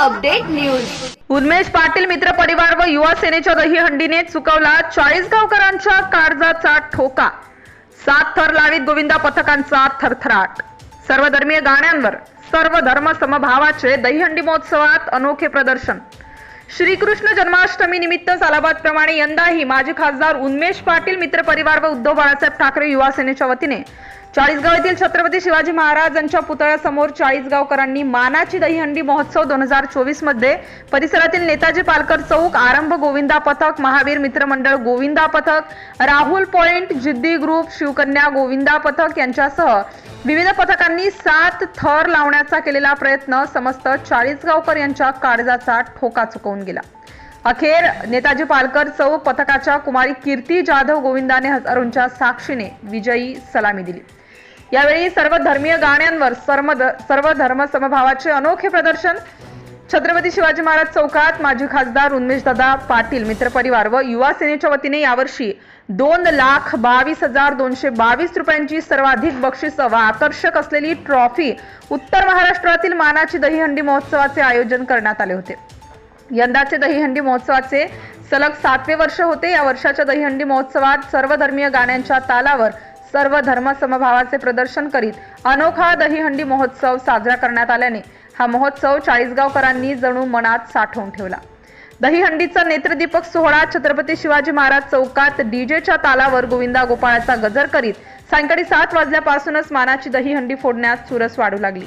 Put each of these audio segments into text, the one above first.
Update news. Unmesh Patil मित्र परिवार व युवा सेनेच्या दहीहंडीने चुकवला चाळीस गावकरांच्या काळजाचा ठोका. सात थर लावीत गोविंदा पथकांचा थरथराट. सर्वधर्मीय गाण्यांवर सर्व धर्म समभावाचे दहीहंडी महोत्सवात अनोखे प्रदर्शन. श्रीकृष्ण जन्माष्टमी निमित्त सालाबादप्रमाणे यंदाही माजी खासदार उन्मेष पाटील मित्र परिवार व उद्धव बाळासाहेब ठाकरे युवा सेनेच्या वतीने चाळीसगाव येथील छत्रपती शिवाजी महाराजांच्या पुतळ्यासमोर चाळीसगावकरांनी मानाची दहीहंडी महोत्सव दोन हजार चोवीसमध्ये परिसरातील नेताजी पालकर चौक आरंभ गोविंदा पथक महावीर मित्रमंडळ गोविंदा पथक राहुल पॉइंट जिद्दी ग्रुप शिवकन्या गोविंदा पथक यांच्यासह विविध पथकांनी सात थर लावण्याचा केलेला प्रयत्न समस्त चाळीसगावकर यांच्या काळजाचा ठोका चुकवून गेला. अखेर नेताजी पालकर चौक पथकाच्या कुमारी कीर्ती जाधव गोविंदाने हजारोंच्या साक्षीने विजयी सलामी दिली. यावेळी सर्व धर्मीय गाण्यांवर सर्व सर्व धर्म समभावाचे अनोखे प्रदर्शन. छत्रपती शिवाजी महाराज चौकात माजी खासदार उन्मेशदादा पाटील मित्रपरिवार व युवा सेनेच्या वतीने यावर्षी दोन लाख बावीस हजार दोनशे बावीस रुपयांची सर्वाधिक बक्षिस व आकर्षक असलेली ट्रॉफी उत्तर महाराष्ट्रातील मानाची दहीहंडी महोत्सवाचे आयोजन करण्यात आले होते. यंदाचे दहीहंडी महोत्सवाचे सलग सातवे वर्ष होते. या वर्षाच्या दहीहंडी महोत्सवात सर्व धर्मीय गाण्यांच्या तालावर सर्व धर्मसमभावाचे प्रदर्शन करीत अनोखा दहीहंडी महोत्सव साजरा करण्यात आल्याने हा महोत्सव चाळीसगावकरांनी जणू मनात साठवून ठेवला. दहीहंडीचा नेत्रदीपक सोहळा छत्रपती शिवाजी महाराज चौकात डीजेच्या तालावर गोविंदा गोपाळाचा गजर करीत सायंकाळी सात वाजल्यापासूनच मानाची दहीहंडी फोडण्यास चुरस वाढू लागली.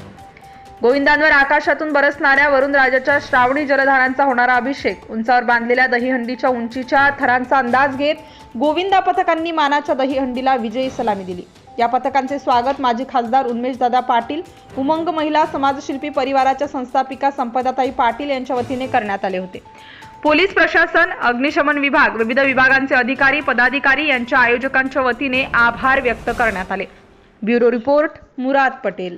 गोविंदांवर आकाशातून बरसणाऱ्या वरुण राजाच्या श्रावणी जलधारांचा होणारा अभिषेक. उंचावर बांधलेल्या दहीहंडीच्या उंचीच्या थरांचा अंदाज घेत गोविंदा पथकांनी मानाच्या दहीहंडीला विजयी सलामी दिली. या पथकांचे स्वागत माजी खासदार उन्मेशदादा पाटील उमंग महिला समाजशिल्पी परिवाराच्या संस्थापिका संपदाताई पाटील यांच्या वतीने करण्यात आले होते. पोलीस प्रशासन अग्निशमन विभाग विविध विभागांचे अधिकारी पदाधिकारी यांच्या आयोजकांच्या वतीने आभार व्यक्त करण्यात आले. Bureau report Murad Patel.